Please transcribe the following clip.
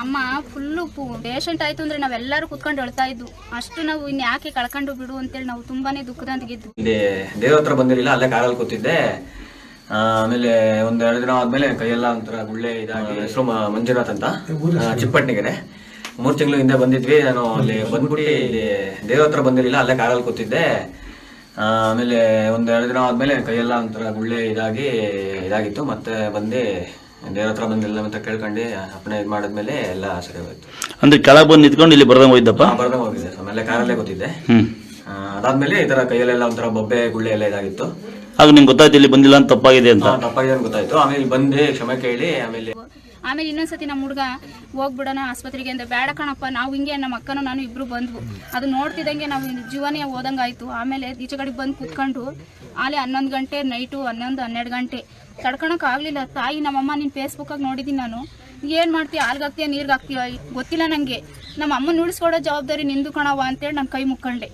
ಅಮ್ಮ full patient ಆಯ್ತು ಅಂದ್ರೆ ನಾವೆಲ್ಲರೂ ಕುತ್ಕೊಂಡು ಹೇಳ್ತಾ ಇದ್ವು. ಅಷ್ಟು ನಾವು ಇನ್ ಯಾಕೆ ಕಳ್ಕೊಂಡು ಬಿಡು ಅಂತೇಳಿ ನಾವು ತುಂಬಾನೇ ದುಃಖದಂತಿಗಿದ್ವು ಇಲ್ಲಿ ದೇವ್ರ ಹತ್ರ ಬಂದಿರಲಿಲ್ಲ ಅಲ್ಲೇ ಕಾರಲ್ಲಿ ಕೂತಿದ್ದೆ. ಆ, ಆಮೇಲೆ ಒಂದ್ ಎರಡು ದಿನ ಆದ್ಮೇಲೆ ಕೈಯೆಲ್ಲ ಒಂಥರ ಗುಳ್ಳೆ ಇದಾಗಿ ಹೆಸರು ಮಂಜುನಾಥ್ ಅಂತ. ಆ, ಚಿಕ್ಕಪಟ್ನಿಗೆರೆ. ಮೂರ್ ತಿಂಗಳು ಹಿಂದೆ ಬಂದಿದ್ವಿ ನಾನು ಅಲ್ಲಿ ಬಂದ್ಬಿಟ್ಟು ಇಲ್ಲಿ ದೇವ್ರ ಹತ್ರ ಬಂದಿರಲಿಲ್ಲ ಅಲ್ಲೇ ಕಾರಲ್ಲಿ ಕೂತಿದ್ದೆ. ಆ, ಆಮೇಲೆ ಒಂದ್ ಎರಡು ದಿನ ಆದ್ಮೇಲೆ ಕೈಯೆಲ್ಲ ಒಂಥರ ಗುಳ್ಳೆ ಇದಾಗಿ ಇದಾಗಿತ್ತು. ಮತ್ತೆ ಬಂದು ದೇವ್ರ ಹತ್ರ ಬಂದಿಲ್ಲ ಅಂತ ಕೇಳ್ಕೊಂಡು ಅಪ್ಪಣೆ ಇದು ಮಾಡಿದ್ಮೇಲೆ ಎಲ್ಲ ಸರಿ ಹೋಯ್ತು. ಅಂದ್ರೆ ಕೆಳಗೆ ಬಂದು ನಿಂತ್ಕೊಂಡು ಇಲ್ಲಿ ಬರ್ದಂಗೆ ಹೋಯ್ದಪ್ಪ ಬರ್ದಂಗೆ ಹೋಗಿದೆ ಆಮೇಲೆ ಕಾರಲ್ಲೇ ಗೊತ್ತಿದ್ದೆ ಅದಾದ್ಮೇಲೆ ಈ ತರ ಕೈಯಲ್ಲೆಲ್ಲ ಒಂಥರ ಬೊಬ್ಬೆ ಗುಳ್ಳೆ ಎಲ್ಲ ಇದಾಗಿತ್ತು. ಆಗ ನಿಂಗೆ ಗೊತ್ತಾಯ್ತು ಇಲ್ಲಿ ಬಂದಿಲ್ಲ ಅಂತ ತಪ್ಪಾಗಿದೆ ಅಂತ? ತಪ್ಪಾಗಿದೆ ಅಂತ ಗೊತ್ತಾಯ್ತು. ಆಮೇಲೆ ಇಲ್ಲಿ ಬಂದು ಕ್ಷಮೆ ಕೇಳಿ ಆಮೇಲೆ ಆಮೇಲೆ ಇನ್ನೊಂದ್ಸತಿ ನಮ್ಮ ಹುಡುಗ ಹೋಗ್ಬಿಡೋಣ ಆಸ್ಪತ್ರೆಗೆ ಅಂದ್ರೆ ಬೇಡ ಕಣಪ್ಪ ನಾವು ಹಿಂಗೆ ನಮ್ಮ ಅಕ್ಕನೂ ನಾನು ಇಬ್ರು ಬಂದ್ವು. ಅದು ನೋಡ್ತಿದಂಗೆ ನಾವು ಜೀವನೇ ಓದಂಗಾಯ್ತು ಆಮೇಲೆ ಈಚೆ ಕಡೆ ಬಂದು ಕುತ್ಕೊಂಡು ಆಲೆ ಹನ್ನೊಂದು ಗಂಟೆ ನೈಟು ಹನ್ನೊಂದು ಹನ್ನೆರಡು ಗಂಟೆ ತಡ್ಕೊಳಕ್ ಆಗ್ಲಿಲ್ಲ. ತಾಯಿ ನಮ್ಮಮ್ಮ ನಿನ್ನ ಫೇಸ್ಬುಕ್ಕಾಗಿ ನೋಡಿದ್ದೀನಿ ನಾನು. ಏನು ಮಾಡ್ತೀಯ? ಹಾಲ್ಗಾಗ್ತೀಯ? ನೀರ್ಗೆ ಹಾಕ್ತೀಯ ಗೊತ್ತಿಲ್ಲ ನನಗೆ ನಮ್ಮ ಅಮ್ಮನ ಉಳಿಸ್ಕೊಡೋ ಜವಾಬ್ದಾರಿ ನಿಂದು ಕಣವ ಅಂತೇಳಿ ನಾನು ಕೈ ಮುಕ್ಕೊಂಡೆ.